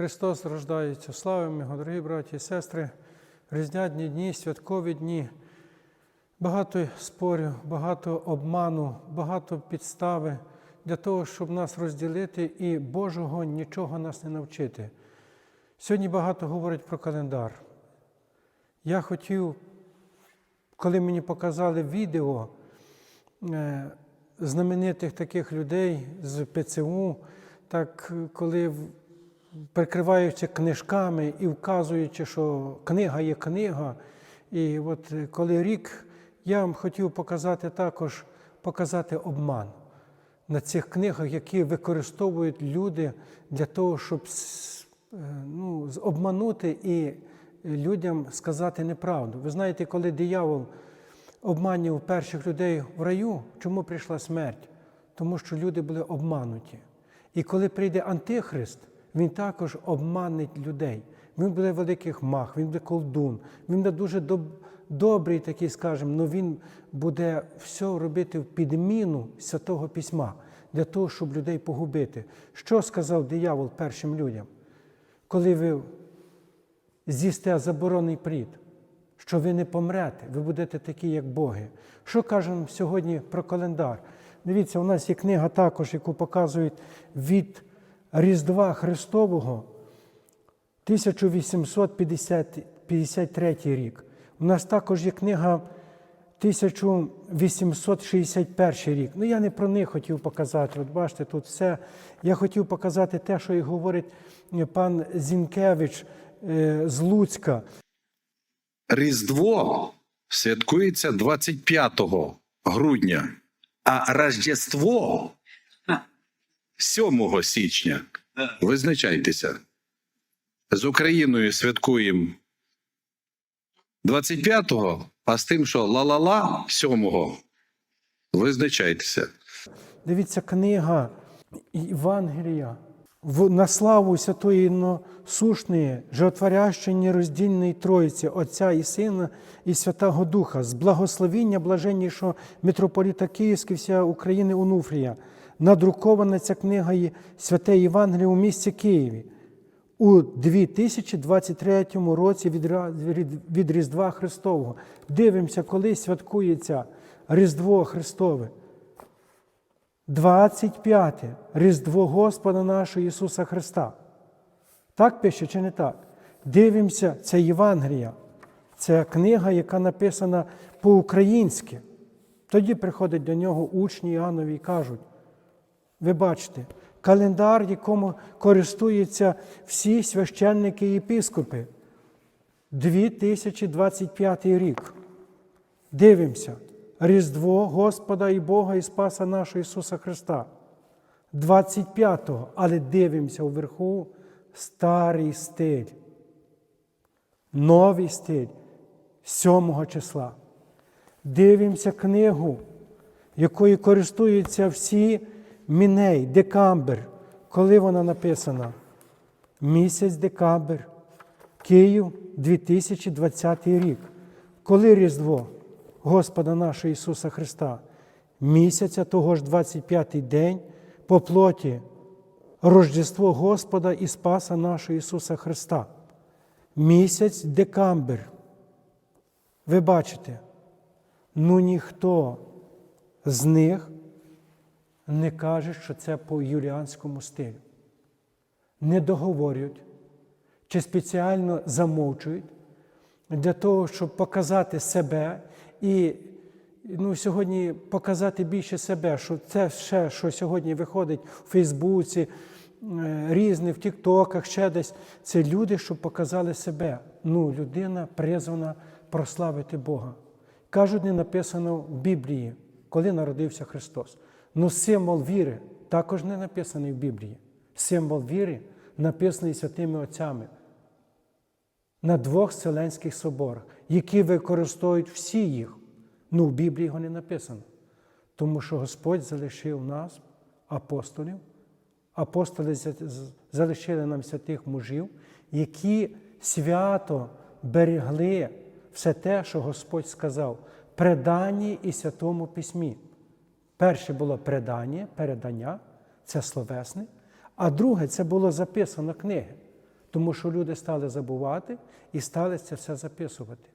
Христос рождається. Слава Його, дорогі браті і сестри, різдвяні дні, святкові дні. Багато спорів, багато обману, багато підстави для того, щоб нас розділити і Божого нічого нас не навчити. Сьогодні багато говорять про календар. Я хотів, коли мені показали відео е, знаменитих таких людей з ПЦУ, так коли прикриваючи книжками і вказуючи, що книга є книга. І от е, коли рік, я вам хотів показати також показати обман на цих книгах, які використовують люди для того, щоб е, ну, обманути і людям сказати неправду. Ви знаєте, коли диявол обманював перших людей в раю, чому прийшла смерть? Тому що люди були обмануті. І коли прийде Антихрист, він також обманить людей. Він буде великих мах, він буде колдун, він буде дуже доб- добрий, такий, скажімо, але він буде все робити в підміну Святого Письма для того, щоб людей погубити. Що сказав диявол першим людям? Коли ви з'їсте заборонений плід, що ви не помрете, ви будете такі, як Боги. Що кажемо сьогодні про календар? Дивіться, у нас є книга також, яку показують від Різдва Христового 1853 рік. У нас також є книга 1861 рік. Ну, я не про них хотів показати. От бачите, тут все. Я хотів показати те, що і говорить е, пан Зінкевич е, з Луцька. Різдво святкується 25 грудня, а Рождество 7 січня. Визначайтеся. З Україною святкуємо 25-го, а з тим, що ла-ла-ла 7-го. Визначайтеся. Дивіться, книга Євангелія на славу Святої Носушної, Животворящої роздільної Троїці, Отця і Сина і Святого Духа, з благословіння блаженнішого митрополіта Київського вся України Онуфрія. Надрукована ця книга Святе Євангеліє у місті Києві у 2023 році від, Різдва Христового. Дивимося, коли святкується Різдво Христове. 25. Різдво Господа нашого Ісуса Христа. Так пише чи не так? Дивимося, це Євангелія. Це книга, яка написана по-українськи. Тоді приходять до нього учні Іоаннові і кажуть: ви бачите, календар, якому користуються всі священники і єпископи. 2025 рік. Дивимося. Різдво Господа і Бога і Спаса нашого Ісуса Христа. 25-го, але дивимося вверху старий стиль. Новий стиль 7 числа. Дивимося книгу, якою користуються всі міней, декамбр. Коли вона написана? Місяць декабрь, Київ, 2020 рік. Коли Різдво Господа нашого Ісуса Христа? Місяця того ж 25-й день по плоті Рождество Господа і Спаса нашого Ісуса Христа. Місяць декамбр. Ви бачите, ну ніхто з них не каже, що це по юліанському стилю. Не договорюють чи спеціально замовчують для того, щоб показати себе і ну, сьогодні показати більше себе, що це ще, що сьогодні виходить у Фейсбуці, е, різне, в Тіктоках, ще десь. Це люди, щоб показали себе. Ну, людина призвана прославити Бога. Кажуть, не написано в Біблії, коли народився Христос. Ну, символ віри також не написаний в Біблії. Символ віри написаний святими отцями на двох Вселенських соборах, які використовують всі їх. Ну, в Біблії його не написано. Тому що Господь залишив нас, апостолів, апостоли залишили нам святих мужів, які свято берегли все те, що Господь сказав, преданні і святому письмі. Перше було предання, передання, це словесне, а друге це було записано книги. Тому що люди стали забувати і стали це все записувати.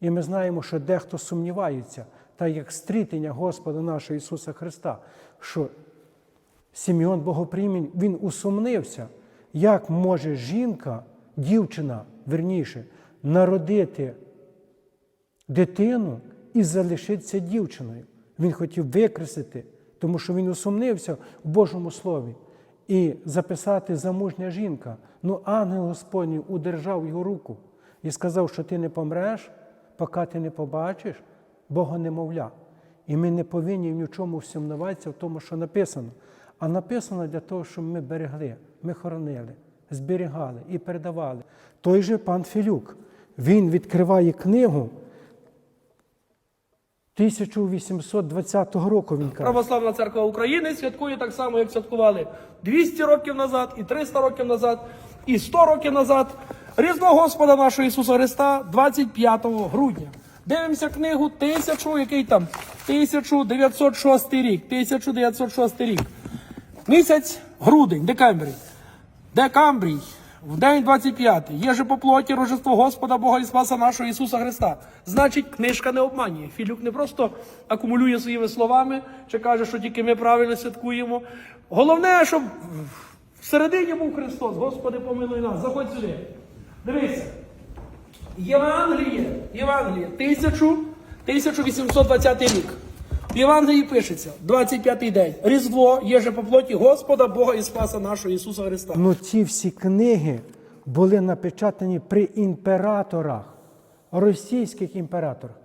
І ми знаємо, що дехто сумнівається, та як стрітення Господа нашого Ісуса Христа, що Сім'он Богопрімінь, він усумнився, як може жінка, дівчина, верніше, народити дитину і залишитися дівчиною. Він хотів викреслити, тому що він усумнився в Божому Слові. І записати замужня жінка. Ну, ангел Господній удержав його руку і сказав, що ти не помреш, поки ти не побачиш Бога немовля. І ми не повинні в нічому сумніватися в тому, що написано. А написано для того, щоб ми берегли, ми хоронили, зберігали і передавали. Той же пан Філюк, він відкриває книгу 1820 року. Він каже. Православна церква України святкує так само, як святкували 200 років назад, і 300 років назад, і 100 років назад. Різдво Господа нашого Ісуса Христа 25 грудня. Дивимося книгу 1000, який там 1906 рік. 1906 рік. Місяць грудень, декамбрій. Декамбрій, в день 25, є же по плоті Рождество Господа Бога і Спаса нашого Ісуса Христа. Значить, книжка не обманює. Філюк не просто акумулює своїми словами, чи каже, що тільки ми правильно святкуємо. Головне, щоб всередині був Христос. Господи, помилуй нас. Заходь сюди. Дивися. Євангеліє, Євангеліє, 1000, 1820 рік. В Євангелії пишеться, 25-й день. Різдво є же по плоті Господа, Бога і Спаса нашого Ісуса Христа. Ну, ці всі книги були напечатані при імператорах, російських імператорах,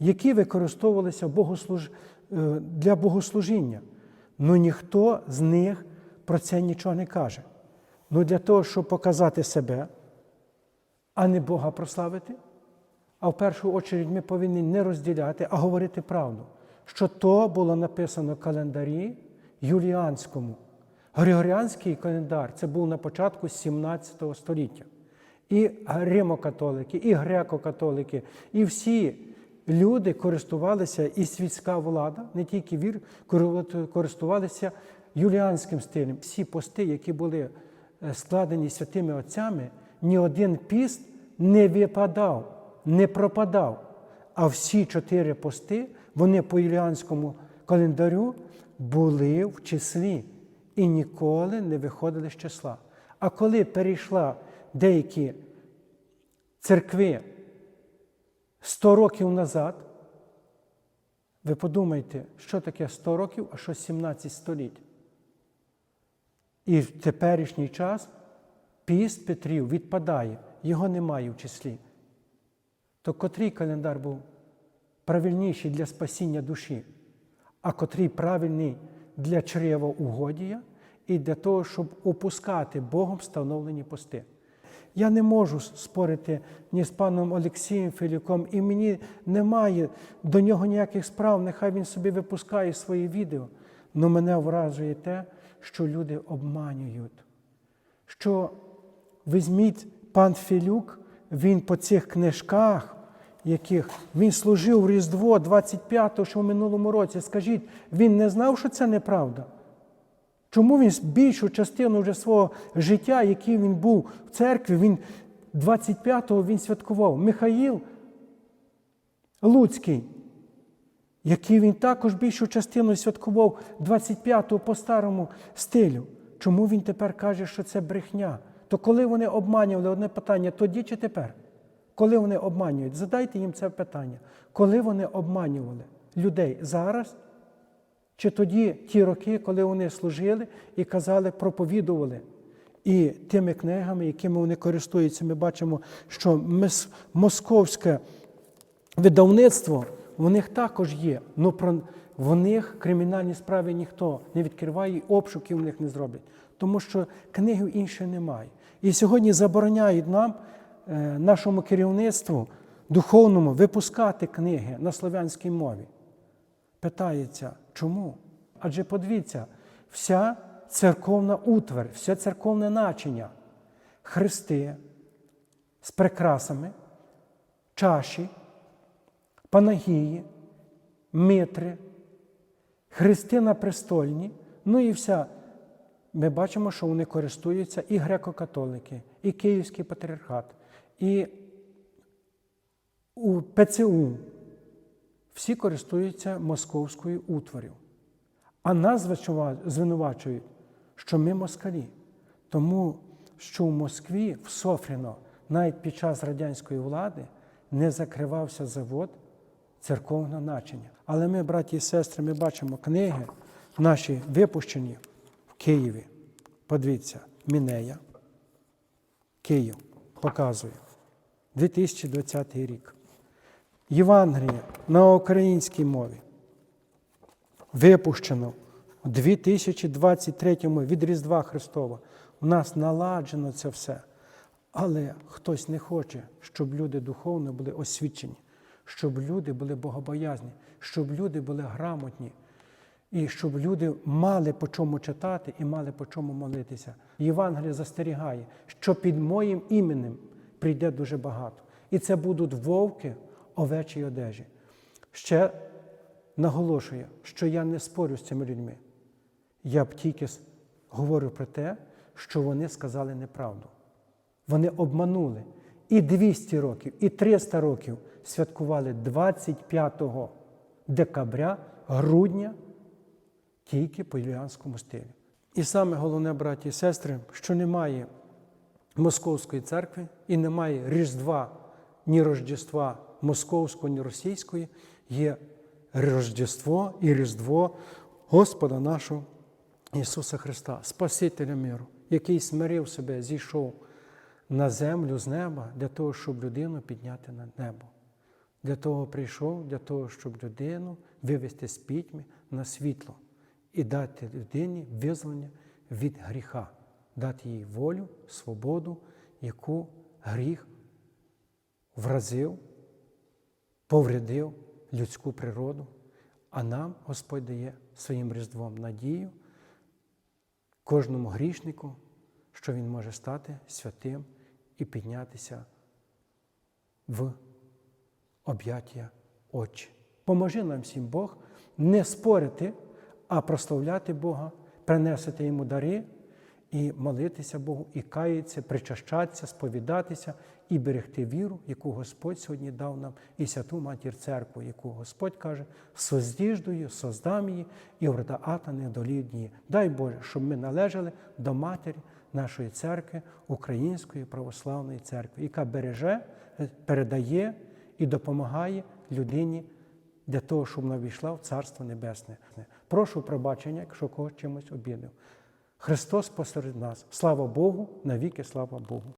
які використовувалися богослуж... е, для богослужіння. Ну ніхто з них про це нічого не каже. Ну для того, щоб показати себе, а не Бога прославити. А в першу очередь ми повинні не розділяти, а говорити правду, що то було написано в календарі Юліанському. Григоріанський календар це був на початку 17 століття. І римокатолики, і греко-католики, і всі люди користувалися, і світська влада, не тільки вір, користувалися юліанським стилем. Всі пости, які були е, складені святими отцями, ні один піст не випадав, не пропадав. А всі чотири пости, вони по юліанському календарю були в числі і ніколи не виходили з числа. А коли перейшла деякі церкви 100 років назад, ви подумайте, що таке 100 років, а що 17 століть. І в теперішній час піст Петрів відпадає, його немає в числі. То котрий календар був правильніший для спасіння душі, а котрий правильний для чревоугодія і для того, щоб опускати Богом встановлені пости. Я не можу спорити ні з паном Олексієм Філюком, і мені немає до нього ніяких справ, нехай він собі випускає свої відео. Але мене вражує те, що люди обманюють. Що візьміть пан Філюк, він по цих книжках, яких він служив в Різдво 25-го, що в минулому році. Скажіть, він не знав, що це неправда? Чому він більшу частину вже свого життя, який він був в церкві, він 25-го він святкував Михаїл Луцький, який він також більшу частину святкував 25-го по старому стилю. Чому він тепер каже, що це брехня? То коли вони обманювали одне питання, тоді чи тепер? Коли вони обманюють? Задайте їм це питання. Коли вони обманювали людей зараз? Чи тоді ті роки, коли вони служили і казали, проповідували. І тими книгами, якими вони користуються, ми бачимо, що московське видавництво в них також є. але про в них кримінальні справи ніхто не відкриває, і обшуків в них не зроблять. Тому що книги іншої немає. І сьогодні забороняють нам, нашому керівництву духовному, випускати книги на слов'янській мові. Питається, чому? Адже подивіться, вся церковна утвер, все церковне начиня, хрести з прикрасами, чаші, панагії, митри, хрести на престольні, ну і вся. Ми бачимо, що вони користуються і греко-католики, і Київський патріархат, і у ПЦУ всі користуються московською утварю. А нас звинувачують, що ми москалі. Тому що в Москві, в Софріно, навіть під час радянської влади не закривався завод церковного начення. Але ми, браті і сестри, ми бачимо книги наші випущені в Києві. Подивіться, Мінея, Київ показує. 2020 рік. Євангеліє на українській мові випущено у 2023-му від Різдва Христова. У нас наладжено це все. Але хтось не хоче, щоб люди духовно були освічені, щоб люди були богобоязні, щоб люди були грамотні, і щоб люди мали по чому читати і мали по чому молитися. Євангеліє застерігає, що під моїм іменем прийде дуже багато. І це будуть вовки овечій одежі. Ще наголошую, що я не спорю з цими людьми. Я б тільки говорю про те, що вони сказали неправду. Вони обманули. І 200 років, і 300 років святкували 25 декабря, грудня, тільки по юліанському стилі. І саме головне, браті і сестри, що немає Московської церкви і немає Різдва, ні Рождества московського, ні російської, є Рождество і Різдво Господа нашого Ісуса Христа, Спасителя миру, який смирив себе, зійшов на землю з неба для того, щоб людину підняти на небо. Для того прийшов, для того, щоб людину вивести з пітьми на світло і дати людині визволення від гріха, дати їй волю, свободу, яку гріх вразив, повредив людську природу, а нам Господь дає своїм різдвом надію кожному грішнику, що він може стати святим і піднятися в об'яття очі. Поможи нам всім Бог не спорити, а прославляти Бога, принесити йому дари і молитися Богу, і каятися, причащатися, сповідатися і берегти віру, яку Господь сьогодні дав нам, і святу матір церкву, яку Господь каже, создіждую, создам її, і врата ата не долію дні. Дай Боже, щоб ми належали до матері нашої церкви, Української православної церкви, яка береже, передає і допомагає людині для того, щоб вона війшла в Царство Небесне. Прошу пробачення, якщо когось чимось обідав. Христос посеред нас. Слава Богу, навіки слава Богу.